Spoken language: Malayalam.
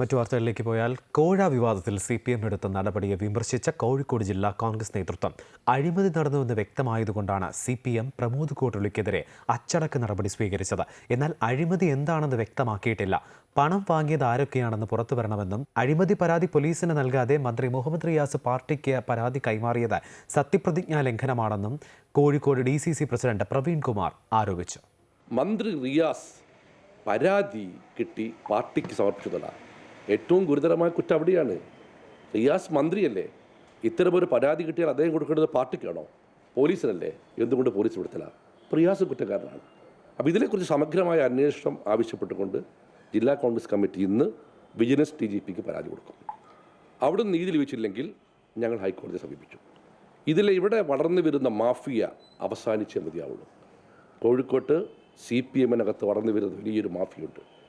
മറ്റു വാർത്തകളിലേക്ക് പോയാൽ കോഴ വിവാദത്തിൽ സി പി എം എടുത്ത നടപടിയെ വിമർശിച്ച കോഴിക്കോട് ജില്ലാ കോൺഗ്രസ് നേതൃത്വം. അഴിമതി നടന്നുവെന്ന് വ്യക്തമായതുകൊണ്ടാണ് സി പി എം പ്രമോദ് കോട്ടളിക്കെതിരെ അച്ചടക്ക നടപടി സ്വീകരിച്ചത്. എന്നാൽ അഴിമതി എന്താണെന്ന് വ്യക്തമാക്കിയിട്ടില്ല. പണം വാങ്ങിയത് ആരൊക്കെയാണെന്ന് പുറത്തു വരണമെന്നും അഴിമതി പരാതി പോലീസിന് നൽകാതെ മന്ത്രി മുഹമ്മദ് റിയാസ് പാർട്ടിക്ക് പരാതി കൈമാറിയത് സത്യപ്രതിജ്ഞാ ലംഘനമാണെന്നും Kozhikode D C C president Praveen Kumar ആരോപിച്ചു. മന്ത്രി റിയാസ് പരാതി കിട്ടി പാർട്ടിക്ക് സമർപ്പിച്ചതാണ് ഏറ്റവും ഗുരുതരമായ കുറ്റം അവിടെയാണ്. റിയാസ് മന്ത്രിയല്ലേ? ഇത്തരമൊരു പരാതി കിട്ടിയാൽ അദ്ദേഹം കൊടുക്കേണ്ടത് പാർട്ടിക്കാണോ? പോലീസിനല്ലേ? എന്തുകൊണ്ട് പോലീസ് വിടുത്തില്ല റിയാസ് കുറ്റക്കാരനാണ്. അപ്പോൾ ഇതിനെക്കുറിച്ച് സമഗ്രമായ അന്വേഷണം ആവശ്യപ്പെട്ടുകൊണ്ട് ജില്ലാ കോൺഗ്രസ് കമ്മിറ്റി ഇന്ന് വിജിലൻസ് ഡി ജി പിക്ക് പരാതി കൊടുക്കും. അവിടെ നീതി ലഭിച്ചില്ലെങ്കിൽ ഞങ്ങൾ ഹൈക്കോടതിയെ സമീപിച്ചു. ഇതിൽ ഇവിടെ വളർന്നു വരുന്ന മാഫിയ അവസാനിച്ചേ മതിയാവുള്ളൂ. കോഴിക്കോട്ട് സി പി എമ്മിനകത്ത് വളർന്നു വരുന്ന വലിയൊരു മാഫിയുണ്ട്.